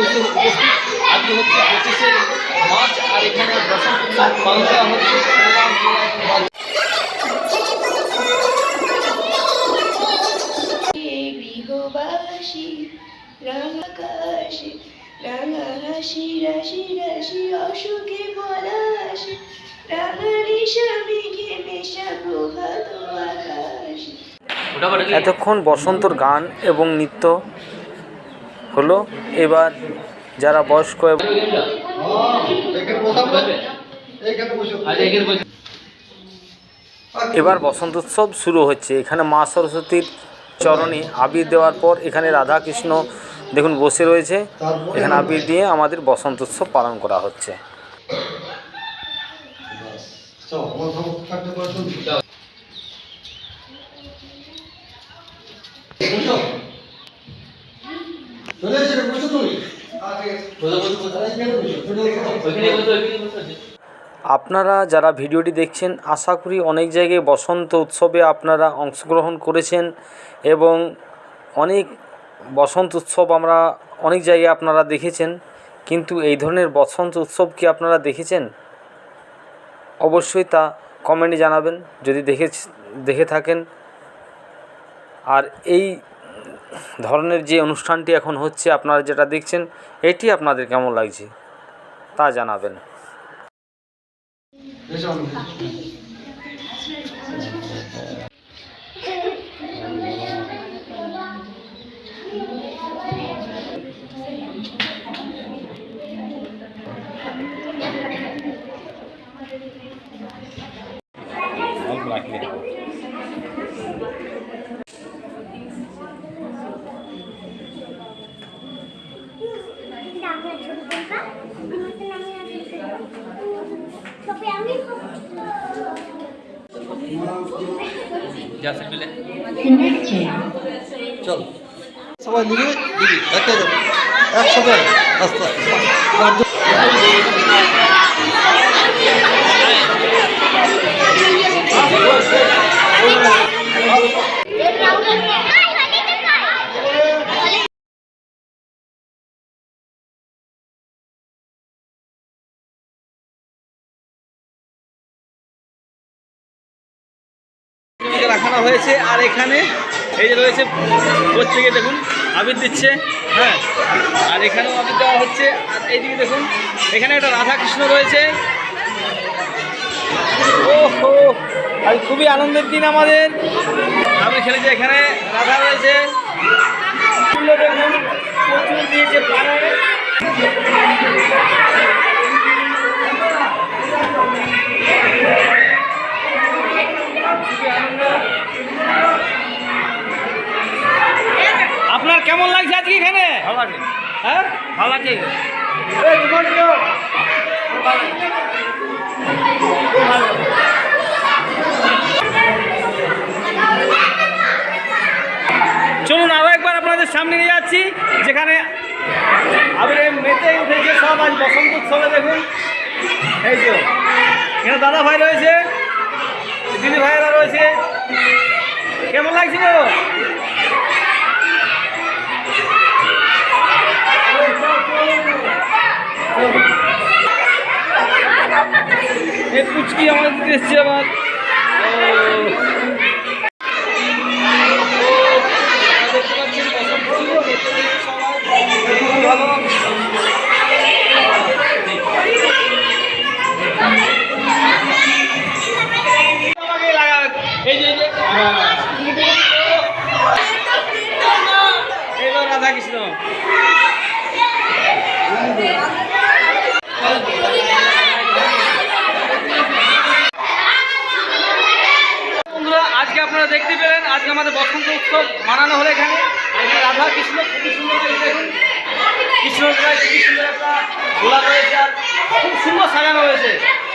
উপস্থিত। আজকে হচ্ছে পঁচিশে মার্চ আর এখানে বসন্ত উৎসব পালন করা হচ্ছে গৃহবাসী রাঙাকাশে রাঙা হাসি রাশি রাশি অসুখে পলাশে? এতক্ষণ বসন্তর গান এবং নৃত্য হলো। এবার যারা বয়স্ক। এবার বসন্ত উৎসব শুরু হচ্ছে। এখানে মা সরস্বতীর চরণে আবির দেওয়ার পর এখানে রাধা কৃষ্ণ দেখুন বসে রয়েছে। এখানে আবির দিয়ে আমাদের বসন্ত উৎসব পালন করা হচ্ছে। আপনারা যারা ভিডিওটি দেখছেন, আশা করি অনেক জায়গায় বসন্ত উৎসবে আপনারা অংশগ্রহণ করেছেন এবং অনেক বসন্ত উৎসব আমরা অনেক জায়গায় আপনারা দেখেছেন। কিন্তু এই ধরনের বসন্ত উৎসব কি আপনারা দেখেছেন? অবশ্যই তা কমেন্টে জানাবেন, যদি দেখে দেখে থাকেন। আর এই ধরনের যে অনুষ্ঠানটি এখন হচ্ছে আপনারা যেটা দেখছেন এটি আপনাদের কেমন লাগছে তা জানাবেন। চল। সবাই মিলে দিদি একে একসাথে আস্তে আস্তে। রাখানো হয়েছে, আর এখানে এই যে রয়েছে প্রত্যেকে দেখুন, আবির দিচ্ছে হ্যাঁ আর এখানেও আবির দেওয়া হচ্ছে, আর এইদিকে দেখুন, এখানে একটা রাধা কৃষ্ণ রয়েছে। ওহো আজ খুবই আনন্দের দিন আমাদের। আমি খেলেছি এখানে, রাধা রয়েছে। দেখুন প্রচুর দিয়েছে ভালো লাগে। হ্যাঁ? ভালো লাগছে চলুন আরও একবার আপনাদের সামনে নিয়ে যাচ্ছি যেখানে আবিরে মেতে উঠেছে সব আজ বসন্ত উৎসবে দেখুন। এই তো এখানে দাদা ভাই রয়েছে দিদি ভাইয়েরা রয়েছে। কেমন লাগছিল এই পুচকি আমাদের এসছে আবার ও। আজকে আপনারা দেখতে পেলেন, আজকে আমাদের বসন্ত উৎসব মানানো হলো এখানে। রাধা, কৃষ্ণ, খুবই সুন্দর দেখুন। কৃষ্ণর গায়ে খুবই সুন্দর একটা গোলা রয়েছে আর খুব সুন্দর সাজানো হয়েছে।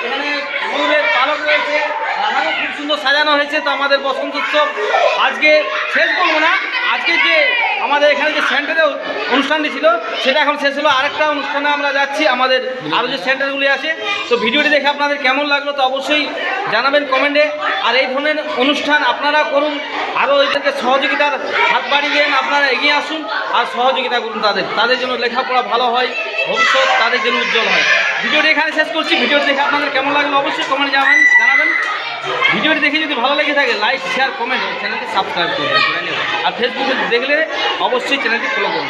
এখানে ময়ূরের পালক রয়েছে খুব সুন্দর সাজানো হয়েছে। তো আমাদের বসন্ত উৎসব আজকে শেষ বলব না, আজকে যে আমাদের এখানে যে সেন্টারে অনুষ্ঠানটি ছিল, সেটা এখন শেষ হলো। আরেকটা অনুষ্ঠানে আমরা যাচ্ছি, আমাদের আরও যে সেন্টারগুলি আছে। তো ভিডিওটি দেখে আপনাদের কেমন লাগল তো অবশ্যই জানাবেন কমেন্টে আর এই ধরনের অনুষ্ঠান আপনারা করুন। আরও এদেরকে সহযোগিতার হাত বাড়িয়ে দেন, আপনারা এগিয়ে আসুন আর সহযোগিতা করুন তাদের। তাদের জন্য লেখাপড়া ভালো হয়, ভবিষ্যৎ তাদের জন্য উজ্জ্বল হয়। ভিডিওটি এখানে শেষ করছি। ভিডিওটি দেখে আপনাদের কেমন লাগল অবশ্যই কমেন্ট জানাবেন। জানাবেন ভিডিওটি দেখে যদি ভালো লেগে থাকে লাইক শেয়ার কমেন্ট চ্যানেলটি সাবস্ক্রাইব করবেন। আর ফেসবুকে দেখলে অবশ্যই চ্যানেলটি ফলো করুন